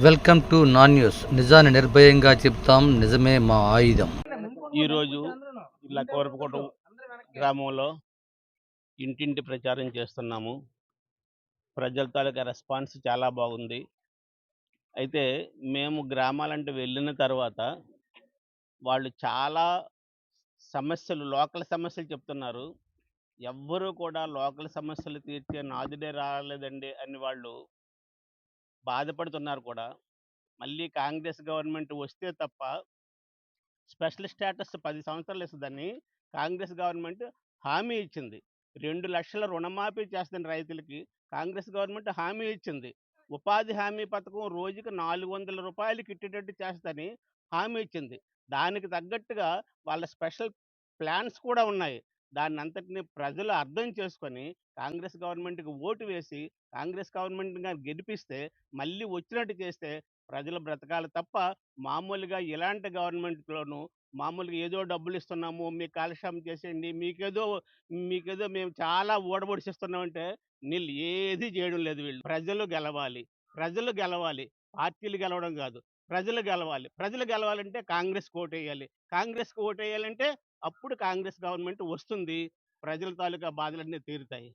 Welcome to non news. నిజాన్ని నిర్భయంగా చెప్తాం. నిజమే మా ఆయుధం. ఈరోజు ఇలా కోరపకోట గ్రామంలో ఇంటింటి ప్రచారం చేస్తున్నాము. ప్రజల తాలూకా రెస్పాన్స్ చాలా బాగుంది. అయితే మేము గ్రామాలంటే వెళ్ళిన తర్వాత వాళ్ళు చాలా సమస్యలు లోకల్ సమస్యలు చెప్తున్నారు. ఎవ్వరూ కూడా లోకల్ సమస్యలు తీర్చే నాదుడే రాలేదండి అని వాళ్ళు బాధపడుతున్నారు కూడా. మళ్ళీ కాంగ్రెస్ గవర్నమెంట్ వస్తే తప్ప స్పెషల్ స్టేటస్ పది సంవత్సరాలు ఇస్తుందని కాంగ్రెస్ గవర్నమెంట్ హామీ ఇచ్చింది. రెండు లక్షల రుణమాఫీ చేస్తున్న రైతులకి కాంగ్రెస్ గవర్నమెంట్ హామీ ఇచ్చింది. ఉపాధి హామీ పథకం రోజుకి నాలుగు వందల రూపాయలు కిట్టేటట్టు చేస్తుందని హామీ ఇచ్చింది. దానికి తగ్గట్టుగా వాళ్ళ స్పెషల్ ప్లాన్స్ కూడా ఉన్నాయి. దాన్ని అంతటిని ప్రజలు అర్థం చేసుకొని కాంగ్రెస్ గవర్నమెంట్కి ఓటు వేసి కాంగ్రెస్ గవర్నమెంట్గా గెలిపిస్తే మళ్ళీ వచ్చినట్టు చేస్తే ప్రజలు బ్రతకాలి తప్ప మామూలుగా ఇలాంటి గవర్నమెంట్లోనూ మామూలుగా ఏదో డబ్బులు ఇస్తున్నాము మీకు కాలక్షేపం చేసేయండి మీకేదో మీకేదో మేము చాలా ఊడబొడిసిస్తున్నామంటే నీళ్ళు ఏది చేయడం లేదు వీళ్ళు. ప్రజలు గెలవాలి ప్రజలు గెలవాలి పార్టీలు గెలవడం కాదు ప్రజలు గెలవాలి ప్రజలు గెలవాలంటే కాంగ్రెస్ ఓటేయాలి కాంగ్రెస్కి ఓటేయాలంటే అప్పుడు కాంగ్రెస్ గవర్నమెంట్ వస్తుంది. ప్రజల తాలూకా బాధలన్నీ తీరుతాయి.